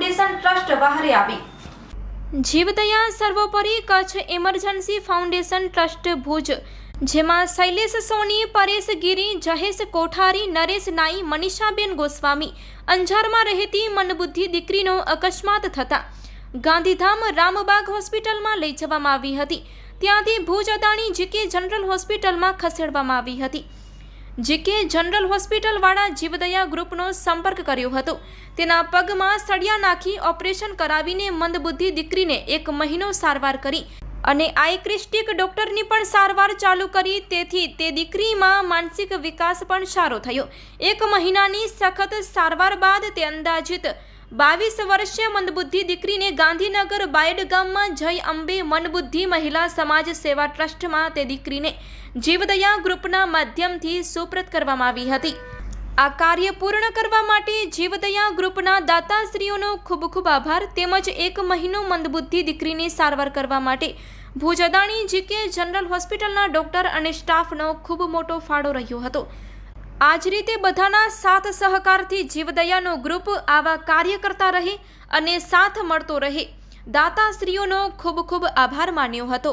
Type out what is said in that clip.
સ્પષ્ટ વહારે આવી. જીવદયા સર્વોપરી Kutch emergency foundation trust Bhuj, જેમાં શૈલેષ સોની, પરેશ ગીરી જહેશ કોઠારી, નરેશ નાઈ, મનીષાબેન ગોસ્વામી, અંજારમાં રહેતી મનબુદ્ધિ દીકરીનો અકસ્માત થતાં ગાંધીધામ રામબાગ હોસ્પિટલમાં લઈ જવામાં આવી હતી. ત્યાંથી ભુજ અદાણી જીકે જનરલ હોસ્પિટલમાં ખસેડવામાં આવી હતી. જીકે જનરલ હોસ્પિટલવાળા જીવદયા ગ્રુપનો સંપર્ક કર્યો હતો. તેના પગમાં સળિયા નાખી ઓપરેશન કરાવીને મંદબુદ્ધિ દીકરીને એક મહિનો સારવાર કરી અને આઈક્રિસ્ટિક ડોક્ટરની પણ સારવાર ચાલુ કરી. તેથી તે દીકરીમાં માનસિક વિકાસ પણ સારો થયો. એક મહિનાની સખત સારવાર બાદ તે અંદાજિત બાવીસ વર્ષીય મંદબુદ્ધિ દીકરીને ગાંધીનગર બાયડ ગામમાં જય અંબે મનબુદ્ધિ મહિલા સમાજ સેવા ટ્રસ્ટમાં તે દીકરીને જીવદયા ગ્રુપના માધ્યમથી સુપ્રત કરવામાં આવી હતી. આ કાર્ય પૂર્ણ કરવા માટે જીવદયા ગ્રુપના દાતાશ્રીઓનો ખૂબ ખૂબ આભાર તેમજ એક મહિનો મંદબુદ્ધિ દીકરીની સારવાર કરવા માટે. ભુજ અદાણી જીકે જનરલ હોસ્પિટલના ડોક્ટર અને સ્ટાફનો ખૂબ મોટો ફાળો રહ્યો હતો. આ જ રીતે બધાના સાથ સહકારથી જીવદયાનો ગ્રુપ આવા કાર્ય કરતા રહે અને સાથ મળતો રહે. દાતાશ્રીઓનો ખૂબ ખૂબ આભાર માન્યો હતો.